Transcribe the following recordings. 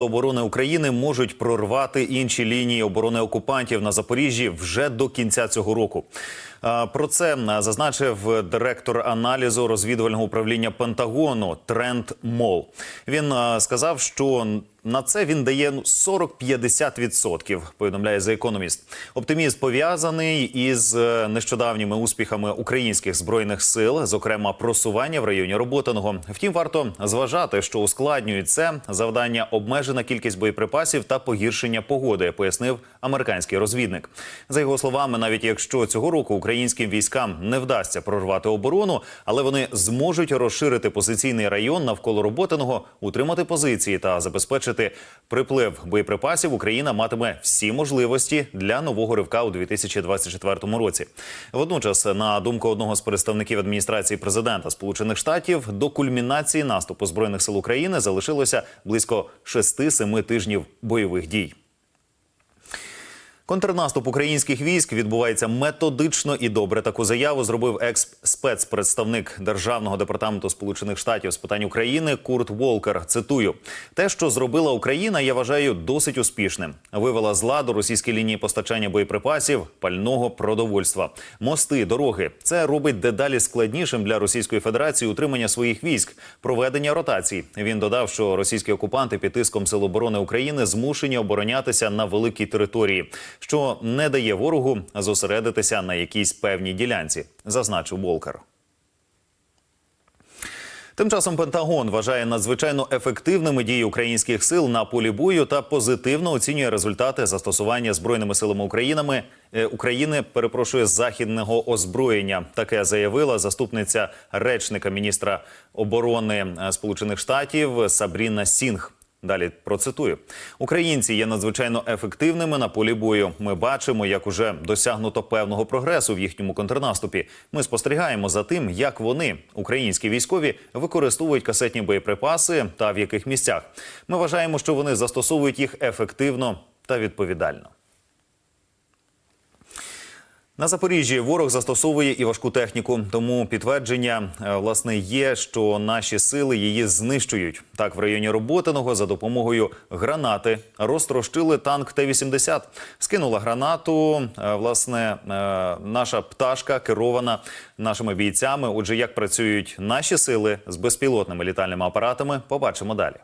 оборони України можуть прорвати інші лінії оборони окупантів на Запоріжжі вже до кінця цього року. Про це зазначив директор аналізу розвідувального управління Пентагону Трент Мол. Він сказав, що на це він дає ну, 40-50%, повідомляє The Economist. Оптимізм пов'язаний із е, нещодавніми успіхами українських збройних сил, зокрема просування в районі Роботиного. Втім, варто зважати, що ускладнюють це завдання обмежена кількість боєприпасів та погіршення погоди, пояснив американський розвідник. За його словами, навіть якщо цього року українським військам не вдасться прорвати оборону, але вони зможуть розширити позиційний район навколо Роботиного, утримати позиції та забезпечити приплив боєприпасів. Україна матиме всі можливості для нового ривка у 2024 році. Водночас, на думку одного з представників адміністрації президента Сполучених Штатів, до кульмінації наступу збройних сил України залишилося близько 6-7 тижнів бойових дій. Контрнаступ українських військ відбувається методично і добре. Таку заяву зробив екс-спецпредставник державного департаменту Сполучених Штатів з питань України Курт Волкер. Цитую: те, що зробила Україна, я вважаю досить успішним. Вивела з ладу російські лінії постачання боєприпасів, пального продовольства, мости, дороги. Це робить дедалі складнішим для Російської Федерації утримання своїх військ, проведення ротацій. Він додав, що російські окупанти під тиском Сил оборони України змушені оборонятися на великій території що не дає ворогу зосередитися на якійсь певній ділянці, зазначив Волкер. Тим часом Пентагон вважає надзвичайно ефективними дії українських сил на полі бою та позитивно оцінює результати застосування збройними силами е, України. Перепрошує західного озброєння. Таке заявила заступниця речника міністра оборони е, Сполучених Штатів Сабріна Сінг. Далі процитую: Українці є надзвичайно ефективними на полі бою. Ми бачимо, як уже досягнуто певного прогресу в їхньому контрнаступі. Ми спостерігаємо за тим, як вони, українські військові, використовують касетні боєприпаси та в яких місцях. Ми вважаємо, що вони застосовують їх ефективно та відповідально. На Запоріжжі ворог застосовує і важку техніку, тому підтвердження е, власне є, що наші сили її знищують. Так, в районі Роботиного за допомогою гранати розтрощили танк Т-80. Скинула гранату. е, Власне, е, наша пташка керована нашими бійцями. Отже, як працюють наші сили з безпілотними літальними апаратами, побачимо далі.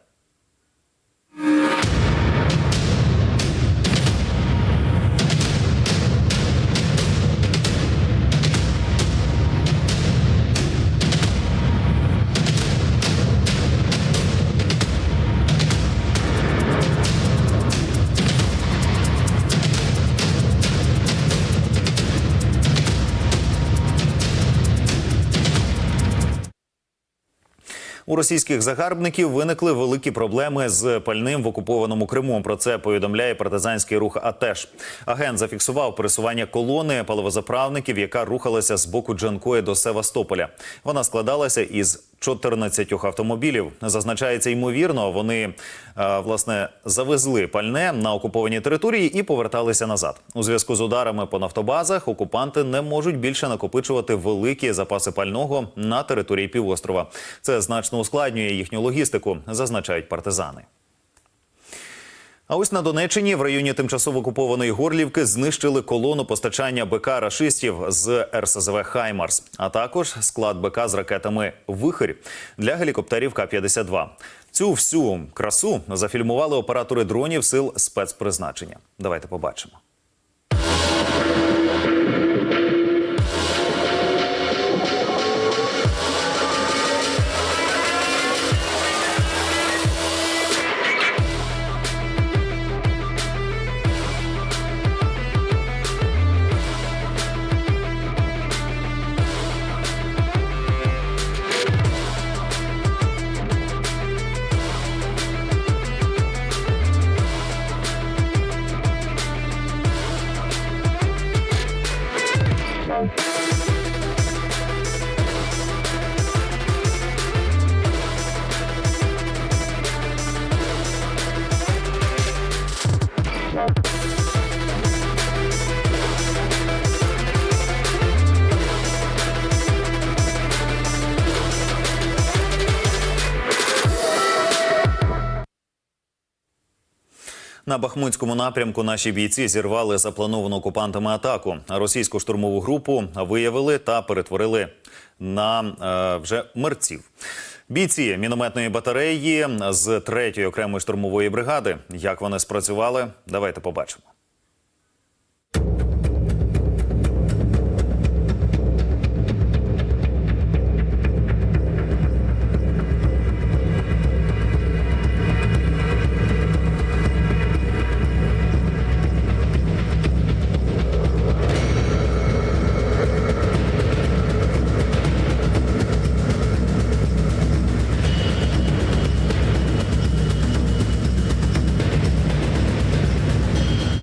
У російських загарбників виникли великі проблеми з пальним в окупованому Криму. Про це повідомляє партизанський рух АТЕШ. Агент зафіксував пересування колони паливозаправників, яка рухалася з боку Джанкої до Севастополя. Вона складалася із 14 автомобілів. Зазначається ймовірно, вони е, власне завезли пальне на окуповані території і поверталися назад. У зв'язку з ударами по нафтобазах окупанти не можуть більше накопичувати великі запаси пального на території півострова. Це значно ускладнює їхню логістику, зазначають партизани. А ось на Донеччині в районі тимчасово окупованої Горлівки знищили колону постачання БК рашистів з РСЗВ Хаймарс, а також склад БК з ракетами Вихрь для гелікоптерів К-52. Цю всю красу зафільмували оператори дронів сил спецпризначення. Давайте побачимо. На Бахмутському напрямку наші бійці зірвали заплановану окупантами атаку. Російську штурмову групу виявили та перетворили на е, вже мерців. Бійці мінометної батареї з 3-ї окремої штурмової бригади. Як вони спрацювали? Давайте побачимо.